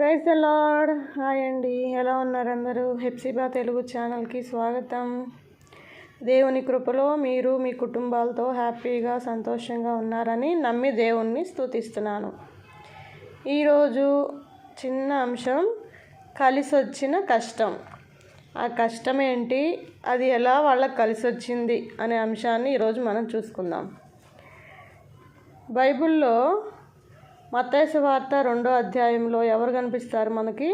Praise the lord. Hi అండి. ఎలా ఉన్నారు అందరూ? హెప్సిబా తెలుగు ఛానల్కి స్వాగతం. దేవుని కృపలో మీరు మీ కుటుంబాలతో హ్యాపీగా సంతోషంగా ఉన్నారని నమ్మి దేవుణ్ణి స్తుతిస్తున్నాను. ఈరోజు చిన్న అంశం కలిసి వచ్చిన కష్టం. ఆ కష్టం ఏంటి? అది ఎలా వాళ్ళకి కలిసి వచ్చింది అనే అంశాన్ని ఈరోజు మనం చూసుకుందాం. బైబిల్లో మత్స్య వార్త రెండో అధ్యాయంలో ఎవరు కనిపిస్తారు మనకి?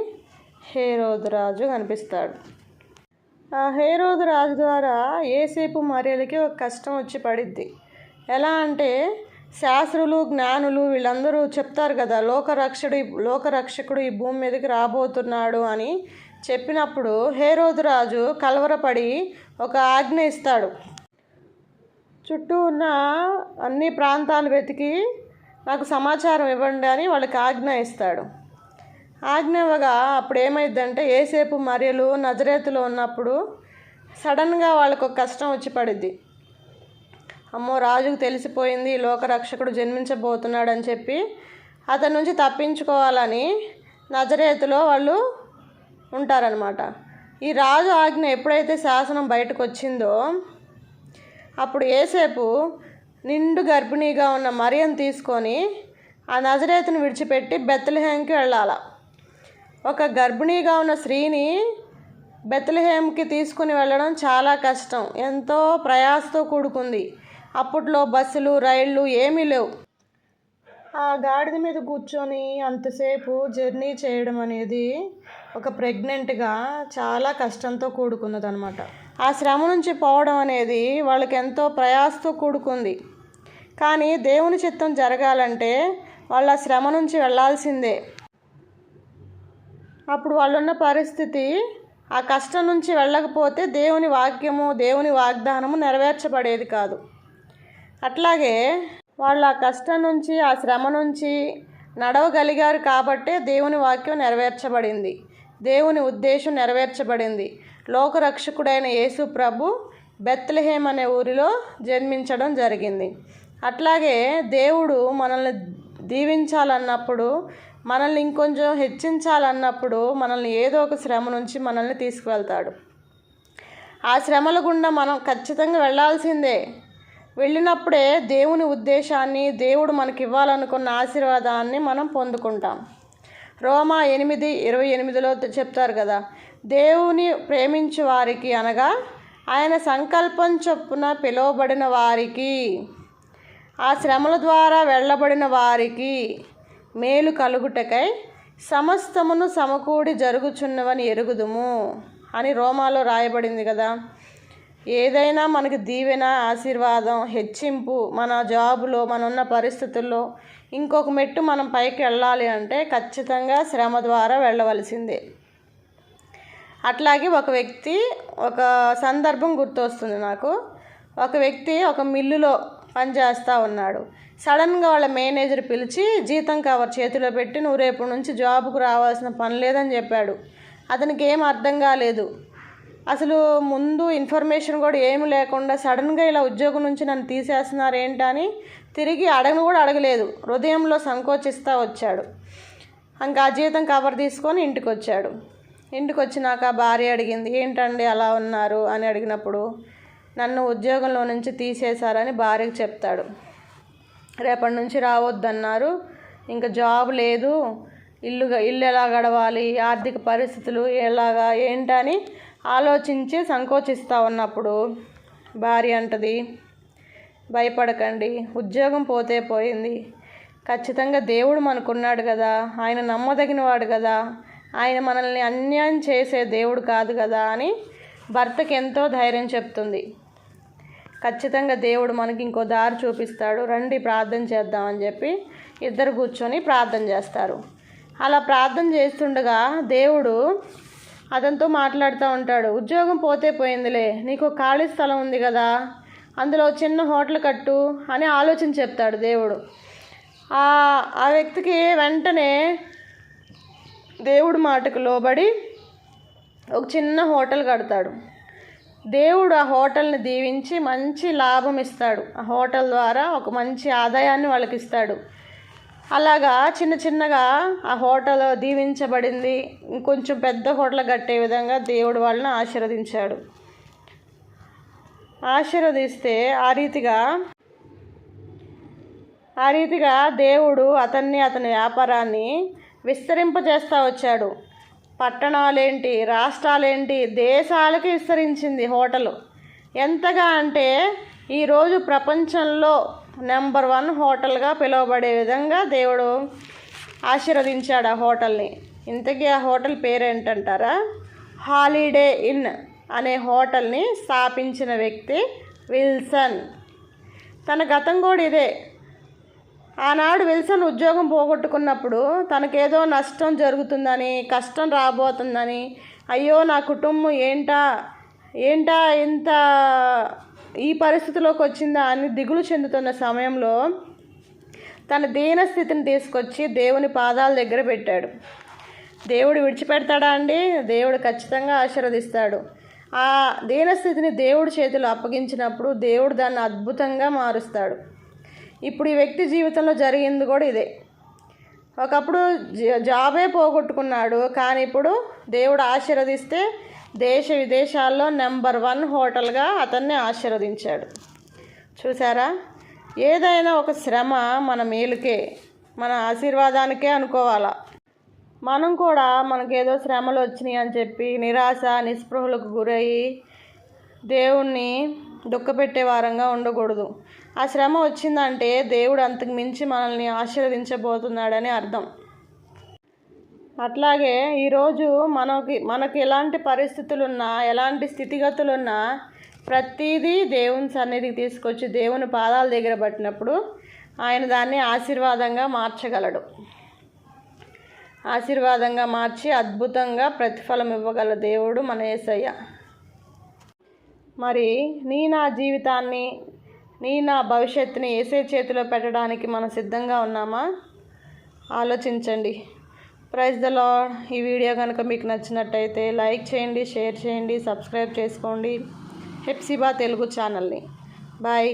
హేరోదు రాజు కనిపిస్తాడు. ఆ హేరోదు రాజు ద్వారా ఏసేపు మర్యాదకి ఒక కష్టం వచ్చి పడిద్ది. ఎలా అంటే శాస్త్రులు జ్ఞానులు వీళ్ళందరూ చెప్తారు కదా లోకరక్షడు లోకరక్షకుడు ఈ భూమి మీదకి రాబోతున్నాడు అని చెప్పినప్పుడు హేరోదు రాజు కలవరపడి ఒక ఆజ్ఞ ఇస్తాడు. చుట్టూ ఉన్న అన్ని ప్రాంతాలు వెతికి నాకు సమాచారం ఇవ్వండి అని వాళ్ళకి ఆజ్ఞ ఇస్తాడు. ఆజ్ఞ ఇవ్వగా అప్పుడు ఏమైందంటే ఏసేపు మర్యలు నజరేతులో ఉన్నప్పుడు సడన్గా వాళ్ళకు ఒక కష్టం వచ్చి పడిద్ది అమ్మో రాజుకు తెలిసిపోయింది లోకరక్షకుడు జన్మించబోతున్నాడు అని చెప్పి అతని నుంచి తప్పించుకోవాలని నజరేతులో వాళ్ళు ఉంటారనమాట ఈ రాజు ఆజ్ఞ ఎప్పుడైతే శాసనం బయటకు వచ్చిందో అప్పుడు ఏసేపు నిండు గర్భిణీగా ఉన్న మరియం తీసుకొని ఆ నజరేతుని విడిచిపెట్టి బెత్తలహేమ్కి వెళ్ళాల. ఒక గర్భిణీగా ఉన్న స్త్రీని బెత్తలహేమ్కి తీసుకుని వెళ్ళడం చాలా కష్టం. ఎంతో ప్రయాసతో కూడుకుంది. అప్పట్లో బస్సులు రైళ్ళు ఏమీ లేవు. ఆ గాడిద మీద కూర్చొని అంతసేపు జర్నీ చేయడం అనేది ఒక ప్రెగ్నెంట్గా చాలా కష్టంతో కూడుకున్నది అనమాట ఆ శ్రమ నుంచి పోవడం అనేది వాళ్ళకి ఎంతో ప్రయాసతో కూడుకుంది. కానీ దేవుని చిత్తం జరగాలంటే వాళ్ళ శ్రమ నుంచి వెళ్ళాల్సిందే. అప్పుడు వాళ్ళున్న పరిస్థితి ఆ కష్టం నుంచి వెళ్ళకపోతే దేవుని వాక్యము దేవుని వాగ్దానము నెరవేర్చబడేది కాదు. అట్లాగే వాళ్ళు ఆ కష్టం నుంచి ఆ శ్రమ నుంచి నడవగలిగారు కాబట్టే దేవుని వాక్యం నెరవేర్చబడింది. దేవుని ఉద్దేశం నెరవేర్చబడింది. లోకరక్షకుడైన యేసు ప్రభు బెత్లహేమ్ అనే ఊరిలో జన్మించడం జరిగింది. అట్లాగే దేవుడు మనల్ని దీవించాలన్నప్పుడు మనల్ని ఇంకొంచెం హెచ్చించాలన్నప్పుడు మనల్ని ఏదో ఒక శ్రమ నుంచి మనల్ని తీసుకువెళ్తాడు. ఆ శ్రమల గుండా మనం ఖచ్చితంగా వెళ్ళాల్సిందే. వెళ్ళినప్పుడే దేవుని ఉద్దేశాన్ని దేవుడు మనకి ఇవ్వాలనుకున్న ఆశీర్వాదాన్ని మనం పొందుకుంటాం. రోమా ఎనిమిది ఇరవై ఎనిమిదిలో చెప్తారు కదా దేవుని ప్రేమించు వారికి అనగా ఆయన సంకల్పం చొప్పున పిలువబడిన వారికి. ఆ శ్రమల ద్వారా వెళ్ళబడిన వారికి మేలు కలుగుటకై సమస్తమును సమకూడి జరుగుచున్నవని ఎరుగుదుము అని రోమాలో రాయబడింది కదా. ఏదైనా మనకి దీవెన ఆశీర్వాదం హెచ్చింపు మన జాబులో మన ఉన్న పరిస్థితుల్లో ఇంకొక మెట్టు మనం పైకి వెళ్ళాలి అంటే ఖచ్చితంగా శ్రమ ద్వారా వెళ్ళవలసిందే. అట్లాగే ఒక వ్యక్తి ఒక సందర్భం గుర్తొస్తుంది నాకు. ఒక వ్యక్తి ఒక మిల్లులో పనిచేస్తూ ఉన్నాడు. సడన్గా వాళ్ళ మేనేజర్ పిలిచి జీతం కవర్ చేతిలో పెట్టి నువ్వు రేపు నుంచి జాబ్కు రావాల్సిన పని లేదని చెప్పాడు. అతనికి ఏం అర్థం కాలేదు. అసలు ముందు ఇన్ఫర్మేషన్ కూడా ఏమి లేకుండా సడన్గా ఇలా ఉద్యోగం నుంచి నన్ను తీసేస్తున్నారు ఏంటని తిరిగి అడగను కూడా అడగలేదు. హృదయంలో సంకోచిస్తూ వచ్చాడు. ఇంకా ఆ జీతం కవర్ తీసుకొని ఇంటికి వచ్చాడు ఇంటికి వచ్చినాక భార్య అడిగింది ఏంటండి అలా ఉన్నారు? అని అడిగినప్పుడు నన్ను ఉద్యోగంలో నుంచి తీసేశారని భార్యకు చెప్తాడు. రేపటి నుంచి రావద్దన్నారు. ఇంకా జాబ్ లేదు. ఇల్లు ఇల్లు ఎలా గడవాలి? ఆర్థిక పరిస్థితులు ఎలాగా? ఏంటని ఆలోచించి సంకోచిస్తూ ఉన్నప్పుడు భార్య అంటది భయపడకండి. ఉద్యోగం పోతే పోయింది. ఖచ్చితంగా దేవుడు మనకున్నాడు కదా. ఆయన నమ్మదగిన వాడు కదా. ఆయన మనల్ని అన్యాయం చేసే దేవుడు కాదు కదా అని భర్తకి ఎంతో ధైర్యం చెప్తుంది. ఖచ్చితంగా దేవుడు మనకి ఇంకో దారి చూపిస్తాడు. రండి ప్రార్థన చేద్దామని చెప్పి ఇద్దరు కూర్చొని ప్రార్థన చేస్తారు. అలా ప్రార్థన చేస్తుండగా దేవుడు అతనితో మాట్లాడుతూ ఉంటాడు. ఉద్యోగం పోతే పోయిందిలే నీకు ఖాళీ స్థలం ఉంది కదా అందులో చిన్న హోటల్ కట్టు అని ఆలోచన చెప్తాడు దేవుడు. ఆ వ్యక్తికి వెంటనే దేవుడు మాటకు లోబడి ఒక చిన్న హోటల్ కడతాడు. దేవుడు ఆ హోటల్ని దీవించి మంచి లాభం ఇస్తాడు. ఆ హోటల్ ద్వారా ఒక మంచి ఆదాయాన్ని వాళ్ళకి ఇస్తాడు. అలాగా చిన్న చిన్నగా ఆ హోటల్ దీవించబడింది. ఇంకొంచెం పెద్ద హోటల్ కట్టే విధంగా దేవుడు వాళ్ళని ఆశీర్వదించాడు. ఆశీర్వదిస్తే ఆ రీతిగా ఆ రీతిగా దేవుడు అతన్ని అతని వ్యాపారాన్ని విస్తరింపజేస్తూ వచ్చాడు. పట్టణాలేంటి? రాష్ట్రాలేంటి? దేశాలకి విస్తరించింది హోటల్. ఎంతగా అంటే ఈరోజు ప్రపంచంలో నెంబర్ వన్ హోటల్గా పిలువబడే విధంగా దేవుడు ఆశీర్వదించాడు ఆ హోటల్ని. ఇంతకీ ఆ హోటల్ పేరేంటంటారా? హాలిడే ఇన్ అనే హోటల్ని స్థాపించిన వ్యక్తి విల్సన్. తన గతం కూడా ఇదే. ఆనాడు విల్సన్ ఉద్యోగం పోగొట్టుకున్నప్పుడు తనకేదో నష్టం జరుగుతుందని కష్టం రాబోతుందని అయ్యో నా కుటుంబం ఏంటా ఏంటా ఇంత ఈ పరిస్థితిలోకి వచ్చిందా అని దిగులు చెందుతున్న సమయంలో తన దీన స్థితిని తీసుకొచ్చి దేవుని పాదాల దగ్గర పెట్టాడు. దేవుడు విడిచిపెడతాడా అండి? దేవుడు ఖచ్చితంగా ఆశీర్వదిస్తాడు. ఆ దీనస్థితిని దేవుడి చేతిలో అప్పగించినప్పుడు దేవుడు దాన్ని అద్భుతంగా మారుస్తాడు. ఇప్పుడు ఈ వ్యక్తి జీవితంలో జరిగింది కూడా ఇదే. ఒకప్పుడు జాబే పోగొట్టుకున్నాడు కానీ ఇప్పుడు దేవుడు ఆశీర్వదిస్తే దేశ విదేశాల్లో నెంబర్ వన్ హోటల్గా అతన్ని ఆశీర్వదించాడు. చూసారా ఏదైనా ఒక శ్రమ మన మేలుకే మన ఆశీర్వాదానికే అనుకోవాలా? మనం కూడా మనకేదో శ్రమలు వచ్చినాయి అని చెప్పి నిరాశ నిస్పృహలకు గురయ్యి దేవుణ్ణి దుఃఖపెట్టే వారంగా ఉండకూడదు. ఆ శ్రమ వచ్చిందంటే దేవుడు అంతకు మించి మనల్ని ఆశీర్వదించబోతున్నాడని అర్థం. అట్లాగే ఈరోజు మనకి మనకి ఎలాంటి పరిస్థితులున్నా ఎలాంటి స్థితిగతులున్నా ప్రతిదీ దేవుని సన్నిధికి తీసుకొచ్చి దేవుని పాదాల దగ్గర పట్టినప్పుడు ఆయన దాన్ని ఆశీర్వాదంగా మార్చగలడు. ఆశీర్వాదంగా మార్చి అద్భుతంగా ప్రతిఫలం ఇవ్వగల దేవుడు మన ఏసయ్య. మరి నీ నా జీవితాన్ని నీ నా భవిష్యత్తుని ఏసే చేతిలో పెట్టడానికి మనం సిద్ధంగా ఉన్నామా? ఆలోచించండి. ప్రైజ్ ద లాడ్ ఈ వీడియో కనుక మీకు నచ్చినట్టయితే లైక్ చేయండి షేర్ చేయండి సబ్స్క్రైబ్ చేసుకోండి. హెప్సిబా తెలుగు ఛానల్ని బాయ్